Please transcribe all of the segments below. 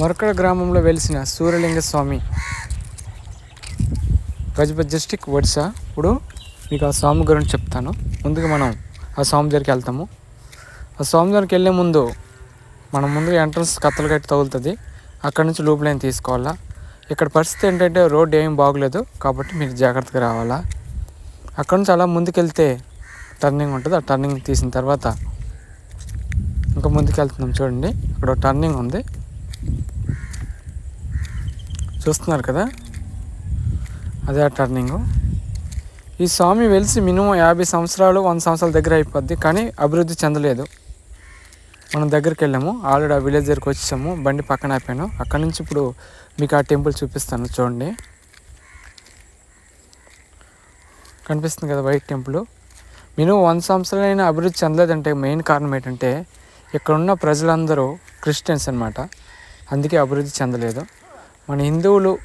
మరొకడ గ్రామంలో వెలిసిన సూర్యలింగ స్వామి. గజపతి డిస్టిక్ ఒడిశా ఇప్పుడు మీకు ఆ స్వామి గురించి చెప్తాను. ముందుగా మనం ఆ స్వామి దగ్గరికి వెళ్తాము. ఆ స్వామి దగ్గరికి వెళ్ళే ముందు మనం ముందుగా ఎంట్రన్స్ కత్తలు కట్టి తగులుతుంది. అక్కడ నుంచి లూప్ లైన్ తీసుకోవాలా? ఇక్కడ పరిస్థితి ఏంటంటే రోడ్ ఏం బాగలేదు కాబట్టి మీరు జాగ్రత్తగా రావాలా? అక్కడ నుంచి అలా ముందుకెళ్తే టర్నింగ్ ఉంటుంది. ఆ టర్నింగ్ తీసిన తర్వాత ఇంకా ముందుకు వెళ్తున్నాం చూడండి ఇక్కడ టర్నింగ్ ఉంది. చూస్తున్నారు కదా? అదే ఆ టర్నింగ్ ఈ స్వామి వెలిసి మినిమం యాభై సంవత్సరాలు వంద సంవత్సరాల దగ్గర అయిపోద్ది కానీ అభివృద్ధి చెందలేదు. మనం దగ్గరికి వెళ్ళాము ఆల్రెడీ ఆ విలేజ్ దగ్గరికి వచ్చాము బండి పక్కన అయిపోయాను అక్కడ నుంచి ఇప్పుడు మీకు ఆ టెంపుల్ చూపిస్తాను చూడండి. కనిపిస్తుంది కదా వైట్ టెంపుల్. మినిమం వంద సంవత్సరాలైన అభివృద్ధి చెందలేదంటే మెయిన్ కారణం ఏంటంటే ఇక్కడ ఉన్న ప్రజలందరూ క్రిస్టియన్స్ అనమాట అందుకే అభివృద్ధి చెందలేదు. మన హిందువులు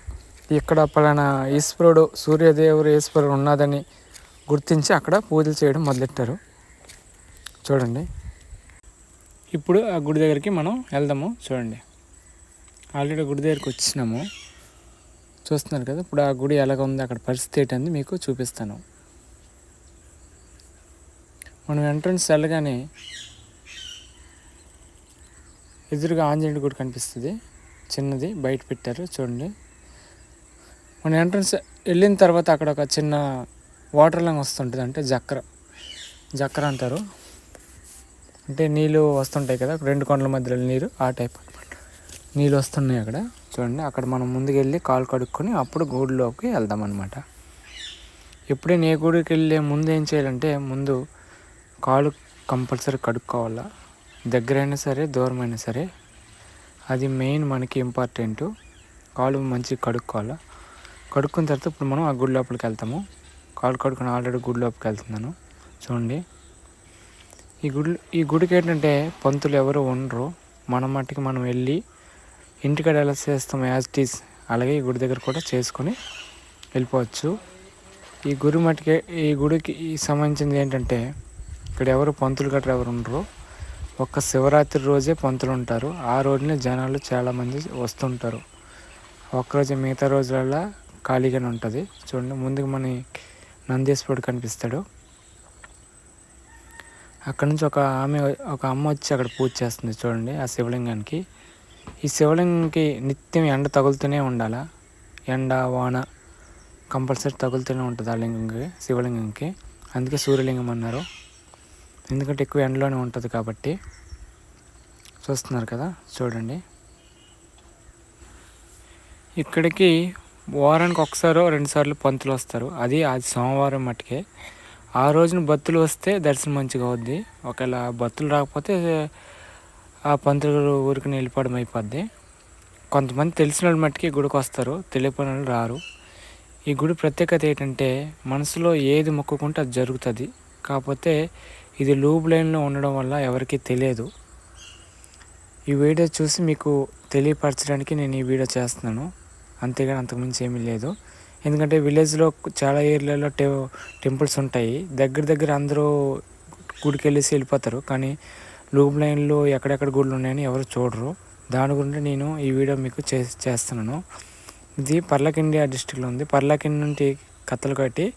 ఇక్కడ పలానా ఈశ్వరుడు సూర్యదేవుడు ఈశ్వరుడు ఉన్నదని గుర్తించి అక్కడ పూజలు చేయడం మొదలెట్టారు. చూడండి. ఇప్పుడు ఆ గుడి దగ్గరికి మనం వెళ్దాము. చూడండి. ఆల్రెడీ గుడి దగ్గరికి వచ్చినాము. చూస్తున్నారు కదా ఇప్పుడు ఆ గుడి ఎలాగ ఉంది అక్కడ పరిస్థితి ఏంటంది మీకు చూపిస్తాను. మనం ఎంట్రన్స్ వెళ్ళగానే ఎదురుగా ఆంజనేయుడి గుడి కనిపిస్తుంది. చిన్నది బయట పెట్టారు చూడండి. మన ఎంట్రన్స్ వెళ్ళిన తర్వాత అక్కడ ఒక చిన్న వాటర్ లాగా వస్తుంటుంది అంటే జక్ర. జక్ర అంటారు. అంటే నీళ్ళు వస్తుంటాయి కదా రెండు కొండల మధ్యలో నీరు ఆ టైప్ అనమాట నీళ్ళు వస్తున్నాయి అక్కడ. చూడండి అక్కడ మనం ముందుకెళ్ళి కాలు కడుక్కొని అప్పుడు గూడులోకి వెళ్దాం అనమాట ఎప్పుడైనా ఏ గుడికి వెళ్ళే ముందు ఏం చేయాలంటే ముందు కాలు కంపల్సరీ కడుక్కోవాలా. దగ్గరైనా సరే దూరమైనా సరే అది మెయిన్ మనకి ఇంపార్టెంట్ కాలు మంచిగా కడుక్కోవాలి. కడుక్కున్న తర్వాత ఇప్పుడు మనం ఆ గుడి లోపలికి వెళ్తాము. కాలు కడుక్కుని ఆల్రెడీ గుడి లోపలికి వెళ్తున్నాను. చూడండి. ఈ గుడి ఈ గుడికి ఏంటంటే పంతులు ఎవరు ఉండరు. మన మట్టికి మనం వెళ్ళి ఇంటికాడ ఎలా చేస్తాం యాజ్ టీస్ అలాగే ఈ గుడి దగ్గర కూడా చేసుకొని వెళ్ళిపోవచ్చు. ఈ గుడి మట్టికి ఈ గుడికి సంబంధించింది ఏంటంటే ఇక్కడ ఎవరు పంతులు గట్రా ఎవరు ఉండరు. ఒక్క శివరాత్రి రోజే పంతులు ఉంటారు. ఆ రోజునే జనాలు చాలామంది వస్తుంటారు. ఒక్కరోజు మిగతా రోజులల్లో ఖాళీగానే ఉంటుంది. చూడండి ముందుకు మన నందీశ్వరుడు కనిపిస్తాడు. అక్కడ నుంచి ఒక ఆమె ఒక అమ్మ వచ్చి అక్కడ పూజ చేస్తుంది చూడండి ఆ శివలింగానికి. ఈ శివలింగంకి నిత్యం ఎండ తగులుతూనే ఉండాలా? ఎండ వాన కంపల్సరీ తగులుతూనే ఉంటుంది ఆ లింగంకి శివలింగంకి అందుకే సూర్యలింగం అన్నారు. ఎందుకంటే ఎక్కువ ఎండలోనే ఉంటుంది కాబట్టి చూస్తున్నారు కదా చూడండి. ఇక్కడికి వారానికి ఒకసారో రెండుసార్లు పంతులు వస్తారు. అది అది సోమవారం మట్టుకే ఆ రోజున భక్తులు వస్తే దర్శనం మంచిగా అవుద్ది. ఒకవేళ బత్తులు రాకపోతే ఆ పంతులు ఊరికి వెళ్ళిపోవడం అయిపోద్ది. కొంతమంది తెలిసిన వాళ్ళు మట్టుకి గుడికి వస్తారు. తెలియని వాళ్ళు రారు. ఈ గుడి ప్రత్యేకత ఏంటంటే మనసులో ఏది మొక్కుకుంటే అది జరుగుతుంది. కాకపోతే ఇది లూబ్ లైన్లో ఉండడం వల్ల ఎవరికీ తెలియదు. ఈ వీడియో చూసి మీకు తెలియపరచడానికి నేను ఈ వీడియో చేస్తున్నాను. అంతేగాని అంతకుమించి ఏమీ లేదు. ఎందుకంటే విలేజ్లో చాలా ఏరియాలో టె టెంపుల్స్ ఉంటాయి. దగ్గర దగ్గర అందరూ గుడికి వెళ్ళేసి వెళ్ళిపోతారు. కానీ లూబ్ లైన్లో ఎక్కడెక్కడ గుళ్ళు ఉన్నాయని ఎవరు చూడరు. దాని గురించి నేను ఈ వీడియో మీకు చే చేస్తున్నాను. ఇది పర్లకిండి డిస్టిక్లో ఉంది. పర్లకిండి నుండి కత్తలు కట్టి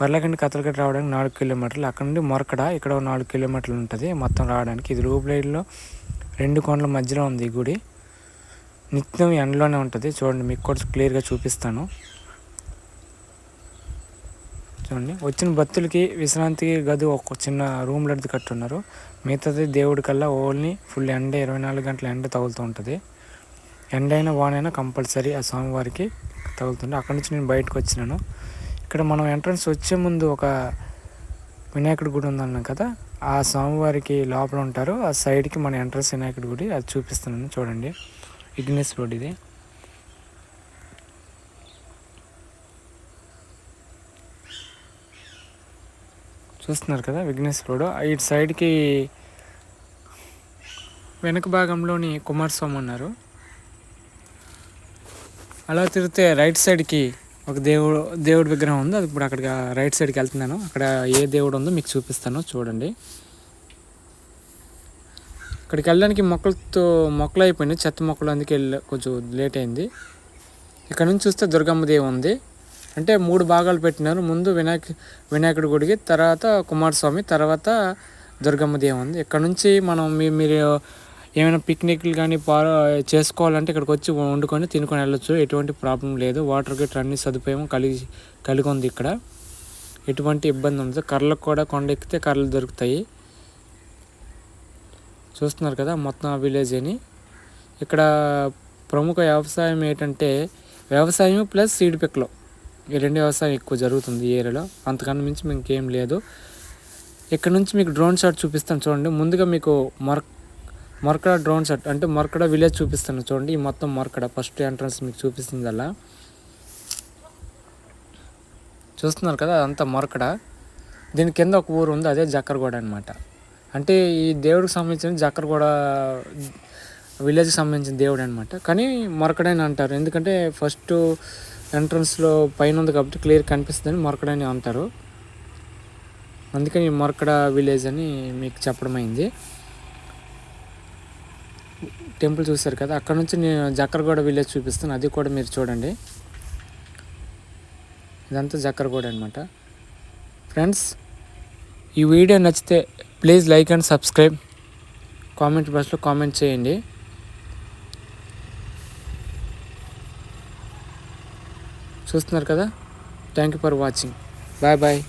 పర్లకిండి కత్తలు రావడానికి నాలుగు కిలోమీటర్లు. అక్కడ నుండి మొరకడ ఇక్కడ నాలుగు కిలోమీటర్లు ఉంటుంది. మొత్తం రావడానికి ఇది లూబ్ రెండు కొండల మధ్యలో ఉంది ఈ గుడి. నిత్యం ఎండలోనే ఉంటుంది. చూడండి మీకు కూడా క్లియర్గా చూపిస్తాను. చూడండి వచ్చిన భక్తులకి విశ్రాంతికి గది ఒక చిన్న రూమ్ లాంటిది కట్టున్నారు. మిగతాది దేవుడి కల్లా ఓన్లీ ఫుల్ ఎండ ఇరవై నాలుగు గంటల ఎండ తగులుతూ ఉంటుంది. ఎండ అయినా వానైనా కంపల్సరీ ఆ స్వామివారికి తగులుతుంది. అక్కడి నుంచి నేను బయటకు వచ్చినాను. ఇక్కడ మనం ఎంట్రన్స్ వచ్చే ముందు ఒక వినాయకుడి గుడి ఉందన్నాం కదా ఆ స్వామివారికి లోపల ఉంటారు. ఆ సైడ్కి మన ఎంట్రన్స్ వినాయకుడి గుడి అది చూపిస్తున్నాను చూడండి. ఇగ్నెస్ రోడ్ ఇది. చూస్తున్నారు కదా విఘ్నేశ్వరుడు ఇటు సైడ్కి వెనక భాగంలోని కుమారస్వామి ఉన్నారు. అలా తిరిగితే రైట్ సైడ్కి ఒక దేవుడు దేవుడి విగ్రహం ఉంది. అది ఇప్పుడు అక్కడికి రైట్ సైడ్కి వెళ్తున్నాను. అక్కడ ఏ దేవుడు ఉందో మీకు చూపిస్తాను. చూడండి. అక్కడికి వెళ్ళడానికి మొక్కలతో మొక్కలు అయిపోయినాయి. చెత్త మొక్కలు అందుకే కొంచెం లేట్ అయింది. ఇక్కడ నుంచి చూస్తే దుర్గమ్మ దేవి ఉంది. అంటే మూడు భాగాలు పెట్టినారు. ముందు వినాయక వినాయకుడి గుడికి తర్వాత కుమారస్వామి తర్వాత దుర్గమ్మ దేవి ఉంది. ఇక్కడ నుంచి మనం మీ మీరు ఏమైనా పిక్నిక్లు కానీ పా చేసుకోవాలంటే ఇక్కడికి వచ్చి వండుకొని తినుకొని వెళ్ళొచ్చు. ఎటువంటి ప్రాబ్లం లేదు. వాటర్ గిట్ర అన్ని సదుపాయం కలిగి కలిగి ఉంది ఇక్కడ. ఎటువంటి ఇబ్బంది ఉండదు. కర్రలకు కూడా కొండ ఎక్కితే కర్రలు దొరుకుతాయి. చూస్తున్నారు కదా మొత్తం ఆ విలేజ్ అని. ఇక్కడ ప్రముఖ వ్యవసాయం ఏంటంటే వ్యవసాయం ప్లస్ సీడ్ పిక్కలు. ఈ రెండు వ్యవసాయం ఎక్కువ జరుగుతుంది ఈ ఏరియాలో. అంతకన్నా మించి మీకు ఇంకేం లేదు. ఇక్కడ నుంచి మీకు డ్రోన్ షాట్ చూపిస్తాను చూడండి. ముందుగా మీకు మొరక్ మర్కడ డ్రోన్ షాట్ అంటే మర్కడ విలేజ్ చూపిస్తాను చూడండి. ఈ మొత్తం మర్కడ ఫస్ట్ ఎంట్రన్స్ మీకు చూపిస్తుంది అలా చూస్తున్నారు కదా అంతా మొరకడ. దీని కింద ఒక ఊరు ఉంది అదే జక్కరగూడ అనమాట అంటే ఈ దేవుడికి సంబంధించిన జక్కరగూడ విలేజ్కి సంబంధించిన దేవుడు అనమాట కానీ మొరకడని అంటారు. ఎందుకంటే ఫస్ట్ ఎంట్రన్స్లో పైన ఉంది కాబట్టి క్లియర్ కనిపిస్తుందని మొరకడని అంటారు. అందుకని మొరకడ విలేజ్ అని మీకు చెప్పడం అయింది టెంపుల్ చూశారు కదా అక్కడ నుంచి నేను జక్కరగూడ విలేజ్ చూపిస్తాను. అది కూడా మీరు చూడండి. ఇదంతా జక్కరగూడ అనమాట ఫ్రెండ్స్ ఈ వీడియో నచ్చితే please like and subscribe. Comment బాక్స్లో కామెంట్ చేయండి. చూస్తున్నారు కదా? Thank you for watching. Bye bye.